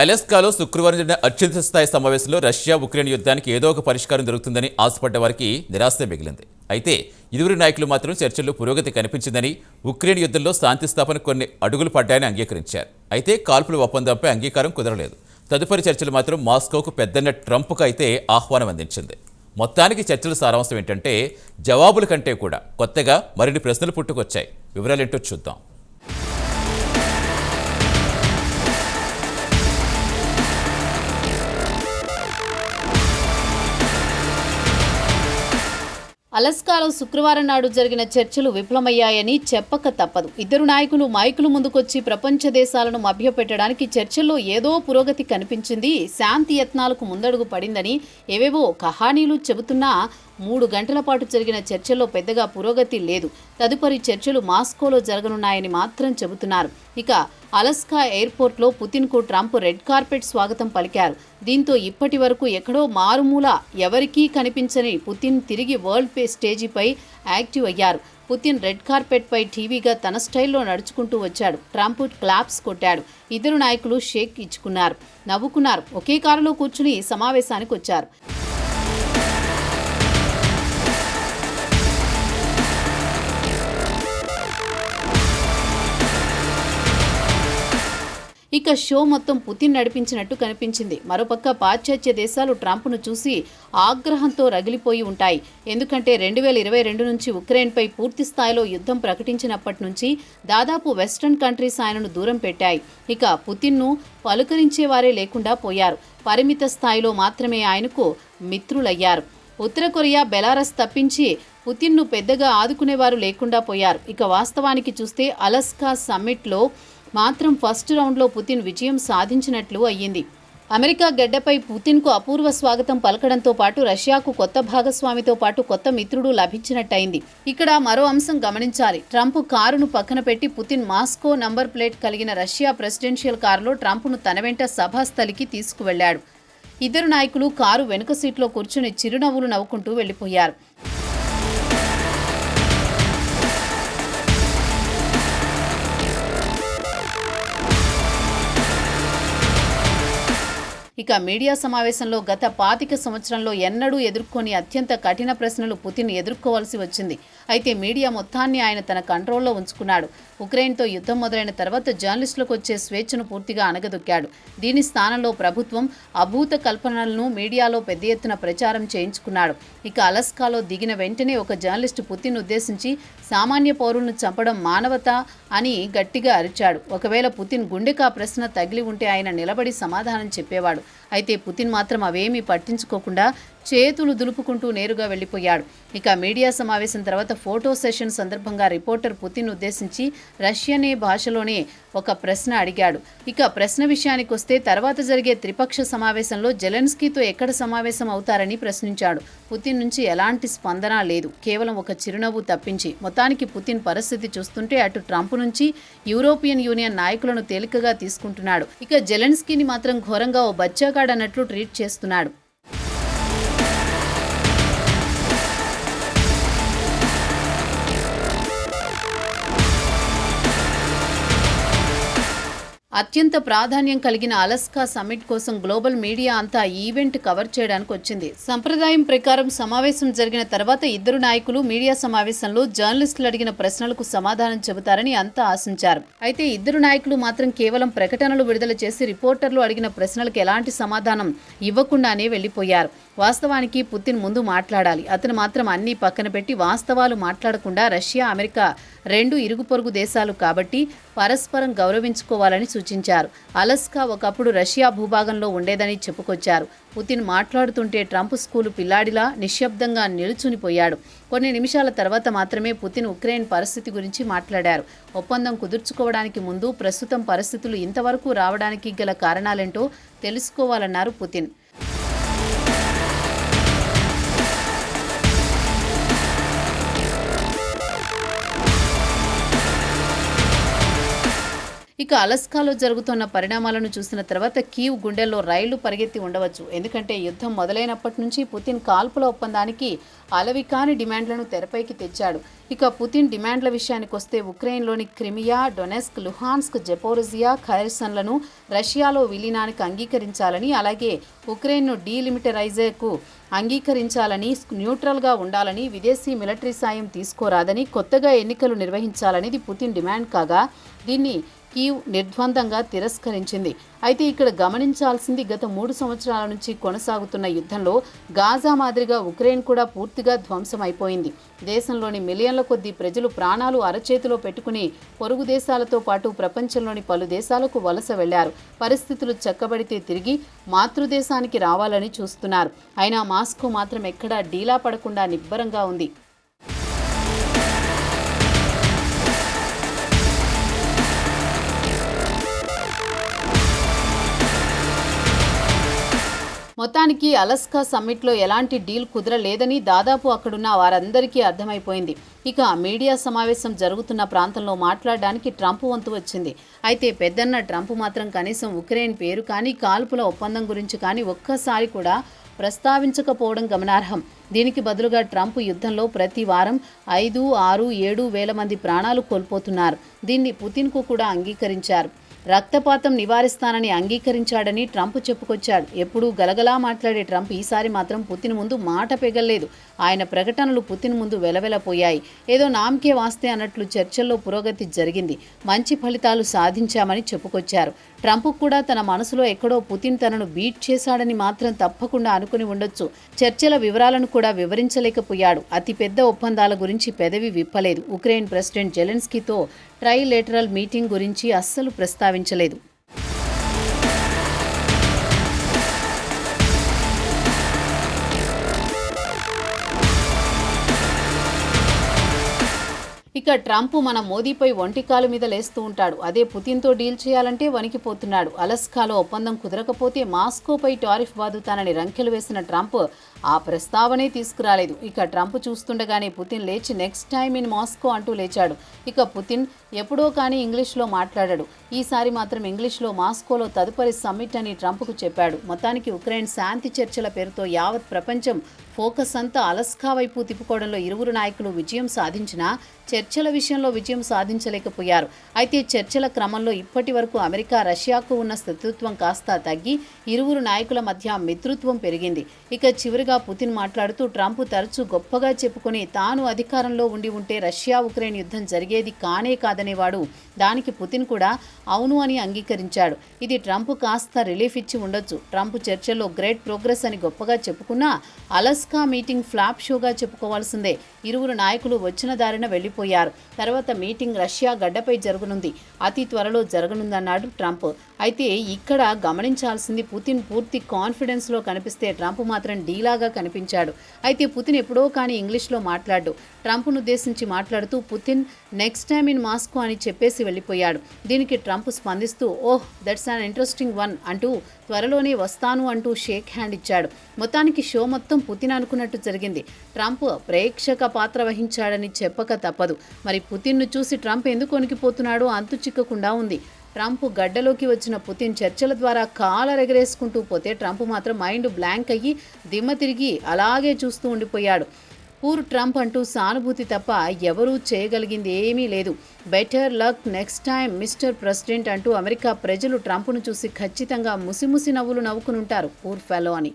అలెస్కాలో శుక్రవారం జరిగిన అత్యున్నత స్థాయి సమావేశంలో రష్యా ఉక్రెయిన్ యుద్ధానికి ఏదో ఒక పరిష్కారం దొరుకుతుందని ఆశపడ్డ వారికి నిరాశ మిగిలింది. అయితే ఇరువురు నాయకులు మాత్రం చర్చల్లో పురోగతి కనిపించిందని ఉక్రెయిన్ యుద్ధంలో శాంతి స్థాపన కొన్ని అడుగులు పడ్డాయని అంగీకరించారు. అయితే కాల్పుల ఒప్పందంపై అంగీకారం కుదరలేదు. తదుపరి చర్చలు మాత్రం మాస్కోకు పెద్దన్న ట్రంప్కు అయితే ఆహ్వానం అందించింది. మొత్తానికి చర్చల సారాంశం ఏంటంటే జవాబుల కంటే కూడా కొత్తగా మరిన్ని ప్రశ్నలు పుట్టుకొచ్చాయి. వివరాలేంటో చూద్దాం. అలస్కాలో శుక్రవారం నాడు జరిగిన చర్చలు విఫలమయ్యాయని చెప్పక తప్పదు. ఇద్దరు నాయకులు మైకులు ముందుకొచ్చి ప్రపంచ దేశాలను మభ్యపెట్టడానికి చర్చల్లో ఏదో పురోగతి కనిపించింది. శాంతి యత్నాలకు ముందడుగు పడిందని ఏవేవో కహానీలు చెబుతున్నా మూడు గంటల పాటు జరిగిన చర్చల్లో పెద్దగా పురోగతి లేదు. తదుపరి చర్చలు మాస్కోలో జరగనున్నాయని మాత్రం చెబుతున్నారు. ఇక అలస్కా ఎయిర్పోర్ట్లో పుతిన్కు ట్రంప్ రెడ్ కార్పెట్ స్వాగతం పలికారు. దీంతో ఇప్పటి వరకు ఎక్కడో మారుమూల ఎవరికీ కనిపించని పుతిన్ తిరిగి వరల్డ్ పే స్టేజీపై యాక్టివ్ అయ్యారు. పుతిన్ రెడ్ కార్పెట్పై టీవీగా తన స్టైల్లో నడుచుకుంటూ వచ్చాడు. ట్రంప్ క్లాప్స్ కొట్టాడు. ఇద్దరు నాయకులు షేక్ ఇచ్చుకున్నారు. నవ్వుకున్నారు. ఒకే కారులో కూర్చుని సమావేశానికి వచ్చారు. ఇక షో మొత్తం పుతిన్ నడిపించినట్టు కనిపించింది. మరోపక్క పాశ్చాత్య దేశాలు ట్రంప్ను చూసి ఆగ్రహంతో రగిలిపోయి ఉంటాయి. ఎందుకంటే రెండు వేల ఇరవై రెండు నుంచి ఉక్రెయిన్పై పూర్తి స్థాయిలో యుద్ధం ప్రకటించినప్పటి నుంచి దాదాపు వెస్ట్రన్ కంట్రీస్ ఆయనను దూరం పెట్టాయి. ఇక పుతిన్ను పలుకరించేవారే లేకుండా పోయారు. పరిమిత స్థాయిలో మాత్రమే ఆయనకు మిత్రులయ్యారు. ఉత్తర కొరియా బెలారస్ తప్పించి పుతిన్ను పెద్దగా ఆదుకునేవారు లేకుండా పోయారు. ఇక వాస్తవానికి చూస్తే అలస్కా సమ్మిట్లో మాత్రం ఫస్ట్ రౌండ్లో పుతిన్ విజయం సాధించినట్లు అయ్యింది. అమెరికా గడ్డపై పుతిన్కు అపూర్వ స్వాగతం పలకడంతో పాటు రష్యాకు కొత్త భాగస్వామితో పాటు కొత్త మిత్రుడు లభించినట్టయింది. ఇక్కడ మరో అంశం గమనించాలి. ట్రంప్ కారును పక్కన పెట్టి పుతిన్ మాస్కో నంబర్ ప్లేట్ కలిగిన రష్యా ప్రెసిడెన్షియల్ కారులో ట్రంప్ను తన వెంట సభాస్థలికి తీసుకువెళ్ళాడు. ఇద్దరు నాయకులు కారు వెనుక సీట్లో కూర్చుని చిరునవ్వులు నవ్వుకుంటూ వెళ్ళిపోయారు ఇక మీడియా సమావేశంలో గత పాతిక సంవత్సరంలో ఎన్నడూ ఎదుర్కొని అత్యంత కఠిన ప్రశ్నలు పుతిన్ ఎదుర్కోవాల్సి వచ్చింది. అయితే మీడియా మొత్తాన్ని ఆయన తన కంట్రోల్లో ఉంచుకున్నాడు. ఉక్రెయిన్తో యుద్ధం మొదలైన తర్వాత జర్నలిస్టులకు వచ్చే స్వేచ్ఛను పూర్తిగా అణగదొక్కాడు దీని స్థానంలో ప్రభుత్వం అభూత కల్పనలను మీడియాలో పెద్ద ఎత్తున ప్రచారం చేయించుకున్నాడు. ఇక అలస్కాలో దిగిన వెంటనే ఒక జర్నలిస్టు పుతిన్ ఉద్దేశించి సామాన్య పౌరులను చంపడం మానవత అని గట్టిగా అరిచాడు. ఒకవేళ పుతిన్ గుండెకా ప్రశ్న తగిలి ఉంటే ఆయన నిలబడి సమాధానం చెప్పేవాడు. అయితే పుతిన్ మాత్రం అవేమీ పట్టించుకోకుండా చేతులు దులుపుకుంటూ నేరుగా వెళ్ళిపోయాడు. ఇక మీడియా సమావేశం తర్వాత ఫోటో సెషన్ సందర్భంగా రిపోర్టర్ పుతిన్ ఉద్దేశించి రష్యనే భాషలోనే ఒక ప్రశ్న అడిగాడు. ఇక ప్రశ్న విషయానికి వస్తే తర్వాత జరిగే త్రిపక్ష సమావేశంలో జెలెన్స్కీతో ఎక్కడ సమావేశం అవుతారని ప్రశ్నించాడు. పుతిన్ నుంచి ఎలాంటి స్పందన లేదు. కేవలం ఒక చిరునవ్వు తప్పించి మొత్తానికి పుతిన్ పరిస్థితి చూస్తుంటే అటు ట్రంప్ నుంచి యూరోపియన్ యూనియన్ నాయకులను తేలికగా తీసుకుంటున్నాడు. ఇక జెలెన్స్కీని మాత్రం ఘోరంగా ఓ బచ్చాగాడన్నట్లు ట్రీట్ చేస్తున్నాడు. అత్యంత ప్రాధాన్యం కలిగిన అలస్కా సమ్మిట్ కోసం గ్లోబల్ మీడియా అంతా ఈవెంట్ కవర్ చేయడానికి వచ్చింది. సంప్రదాయం ప్రకారం సమావేశం జరిగిన తర్వాత ఇద్దరు నాయకులు మీడియా సమావేశంలో జర్నలిస్టులు అడిగిన ప్రశ్నలకు సమాధానం చెబుతారని అంతా ఆశించారు. అయితే ఇద్దరు నాయకులు మాత్రం కేవలం ప్రకటనలు విడుదల చేసి రిపోర్టర్లు అడిగిన ప్రశ్నలకు ఎలాంటి సమాధానం ఇవ్వకుండానే వెళ్ళిపోయారు వాస్తవానికి పుతిన్ ముందు మాట్లాడాలి. అతను మాత్రం అన్ని పక్కన పెట్టి వాస్తవాలు మాట్లాడకుండా రష్యా అమెరికా రెండు ఇరుగు పొరుగు దేశాలు కాబట్టి పరస్పరం గౌరవించుకోవాలని సూచించారు. అలస్కా ఒకప్పుడు రష్యా భూభాగంలో ఉండేదని చెప్పుకొచ్చారు. పుతిన్ మాట్లాడుతుంటే ట్రంప్ స్కూలు పిల్లాడిలా నిశ్శబ్దంగా నిలుచునిపోయాడు. కొన్ని నిమిషాల తర్వాత మాత్రమే పుతిన్ ఉక్రెయిన్ పరిస్థితి గురించి మాట్లాడారు. ఒప్పందం కుదుర్చుకోవడానికి ముందు ప్రస్తుతం పరిస్థితులు ఇంతవరకు రావడానికి గల కారణాలేంటో తెలుసుకోవాలన్నారు పుతిన్. ఇక అలస్కాలో జరుగుతున్న పరిణామాలను చూసిన తర్వాత కీవ్ గుండెల్లో రైళ్ళు పరిగెత్తి ఉండవచ్చు. ఎందుకంటే యుద్ధం మొదలైనప్పటి నుంచి పుతిన్ కాల్పుల ఒప్పందానికి అలవికాని డిమాండ్లను తెరపైకి తెచ్చాడు. ఇక పుతిన్ డిమాండ్ల విషయానికి వస్తే ఉక్రెయిన్లోని క్రిమియా డొనెస్క్ లుహాన్స్క్ జపోరిజియా ఖైర్సన్లను రష్యాలో విలీనానికి అంగీకరించాలని అలాగే ఉక్రెయిన్ను డీలిమిటరైజర్కు అంగీకరించాలని న్యూట్రల్గా ఉండాలని విదేశీ మిలిటరీ సాయం తీసుకోరాదని కొత్తగా ఎన్నికలు నిర్వహించాలనేది పుతిన్ డిమాండ్ కాగా దీన్ని కీవ్ నిర్ద్వందంగా తిరస్కరించింది. అయితే ఇక్కడ గమనించాల్సింది గత మూడు సంవత్సరాల నుంచి కొనసాగుతున్న యుద్ధంలో గాజా మాదిరిగా ఉక్రెయిన్ కూడా పూర్తిగా ధ్వంసమైపోయింది. దేశంలోని మిలియన్ల కొద్దీ ప్రజలు ప్రాణాలు అరచేతిలో పెట్టుకుని పొరుగు దేశాలతో పాటు ప్రపంచంలోని పలు దేశాలకు వలస వెళ్ళారు. పరిస్థితులు చక్కబడితే తిరిగి మాతృదేశానికి రావాలని చూస్తున్నారు. అయినా మాస్కో మాత్రం ఎక్కడా డీలా పడకుండా నిబ్బరంగా ఉంది. మొత్తానికి అలస్కా సమ్మిట్లో ఎలాంటి డీల్ కుదరలేదని దాదాపు అక్కడున్న వారందరికీ అర్థమైపోయింది. ఇక మీడియా సమావేశం జరుగుతున్న ప్రాంతంలో మాట్లాడడానికి ట్రంప్ వంతు వచ్చింది. అయితే పెద్దన్న ట్రంప్ మాత్రం కనీసం ఉక్రెయిన్ పేరు కానీ కాల్పుల ఒప్పందం గురించి కానీ ఒక్కసారి కూడా ప్రస్తావించకపోవడం గమనార్హం. దీనికి బదులుగా ట్రంప్ యుద్ధంలో ప్రతి వారం ఐదు ఆరు ఏడు వేల మంది ప్రాణాలు కోల్పోతున్నారు. దీన్ని పుతిన్కు కూడా అంగీకరించారు. రక్తపాతం నివారిస్తానని అంగీకరించాడని ట్రంప్ చెప్పుకొచ్చాడు. ఎప్పుడూ గలగలా మాట్లాడే ట్రంప్ ఈసారి మాత్రం పుతిన్ ముందు మాట పెగల్లేదు. ఆయన ప్రకటనలు పుతిన్ ముందు వెలవెలపోయాయి. ఏదో నామకే వాస్తే అన్నట్లు చర్చల్లో పురోగతి జరిగింది. మంచి ఫలితాలు సాధించామని చెప్పుకొచ్చారు. ట్రంప్ కూడా తన మనసులో ఎక్కడో పుతిన్ తనను బీట్ చేశాడని మాత్రం తప్పకుండా అనుకుని ఉండొచ్చు. చర్చల వివరాలను కూడా వివరించలేకపోయాడు. అతిపెద్ద ఒప్పందాల గురించి పెదవి విప్పలేదు. ఉక్రెయిన్ ప్రెసిడెంట్ జెలెన్స్కీతో ట్రైలేటరల్ మీటింగ్ గురించి అస్సలు ప్రస్తావించలేదు. ఇక ట్రంప్ మన మోదీపై ఒంటికాలు మీద లేస్తూ ఉంటాడు. అదే పుతిన్తో డీల్ చేయాలంటే వణికిపోతున్నాడు. అలస్కాలో ఒప్పందం కుదరకపోతే మాస్కోపై టారిఫ్ బాదుతానని రంకెలు వేసిన ట్రంప్ ఆ ప్రస్తావనే తీసుకురాలేదు. ఇక ట్రంప్ చూస్తుండగానే పుతిన్ లేచి నెక్స్ట్ టైం ఇన్ మాస్కో అంటూ లేచాడు. ఇక పుతిన్ ఎప్పుడో కానీ ఇంగ్లీష్లో మాట్లాడాడు. ఈసారి మాత్రం ఇంగ్లీష్లో మాస్కోలో తదుపరి సమ్మిట్ అని ట్రంప్కు చెప్పాడు. మొత్తానికి ఉక్రెయిన్ శాంతి చర్చల పేరుతో యావత్ ప్రపంచం ఫోకస్ అంతా అలస్కా వైపు తిప్పుకోవడంలో ఇరువురు నాయకులు విజయం సాధించినా చర్చల విషయంలో విజయం సాధించలేకపోయారు. అయితే చర్చల క్రమంలో ఇప్పటి వరకు అమెరికా రష్యాకు ఉన్న శత్రుత్వం కాస్త తగ్గి ఇరువురు నాయకుల మధ్య మిత్రుత్వం పెరిగింది. ఇక చివరిగా పుతిన్ మాట్లాడుతూ ట్రంప్ తరచూ గొప్పగా చెప్పుకొని తాను అధికారంలో ఉండి ఉంటే రష్యా ఉక్రెయిన్ యుద్ధం జరిగేది కానే కాదనేవాడు. దానికి పుతిన్ కూడా అవును అని అంగీకరించాడు. ఇది ట్రంప్ కాస్త రిలీఫ్ ఇచ్చి ఉండొచ్చు. ట్రంప్ చర్చల్లో గ్రేట్ ప్రోగ్రెస్ అని గొప్పగా చెప్పుకున్నా అలస్కా మీటింగ్ ఫ్లాప్ షోగా చెప్పుకోవాల్సిందే. ఇరువురు నాయకులు వచ్చిన దారిన వెళ్ళిపోయారు తర్వాత మీటింగ్ రష్యా గడ్డపై జరగనుంది. అతి త్వరలో జరగనుందన్నాడు ట్రంప్. అయితే ఇక్కడ గమనించాల్సింది పుతిన్ పూర్తి కాన్ఫిడెన్స్లో కనిపిస్తే ట్రంప్ మాత్రం డీలాగా కనిపించాడు. అయితే పుతిన్ ఎప్పుడో కానీ ఇంగ్లీష్లో మాట్లాడు. ట్రంప్ను ఉద్దేశించి మాట్లాడుతూ Putin next time in Moscow అని చెప్పేసి వెళ్ళిపోయాడు. దీనికి ట్రంప్ స్పందిస్తూ oh that's an interesting one అంటూ త్వరలోనే వస్తాను అంటూ షేక్ హ్యాండ్ ఇచ్చాడు. మొత్తానికి షో మొత్తం పుతిన్ అనుకున్నట్టు జరిగింది. ట్రంప్ ప్రేక్షక పాత్ర వహించాడని చెప్పక తప్పదు. మరి పుతిన్ను చూసి ట్రంప్ ఎందుకు వణికిపోతున్నాడో అంతు చిక్కకుండా ఉంది. ట్రంప్ గడ్డలోకి వచ్చిన పుతిన్ చర్చల ద్వారా కాలరెగరేసుకుంటూ పోతే ట్రంప్ మాత్రం మైండ్ బ్లాంక్ అయ్యి దిమ్మ తిరిగి అలాగే చూస్తూ ఉండిపోయాడు. పూర్ ట్రంప్ అంటూ సానుభూతి తప్ప ఎవరూ చేయగలిగింది ఏమీ లేదు. Better luck next time mister president అంటూ అమెరికా ప్రజలు ట్రంప్ను చూసి ఖచ్చితంగా ముసిముసి నవ్వులు నవ్వుకునుంటారు పూర్ ఫెలో అని.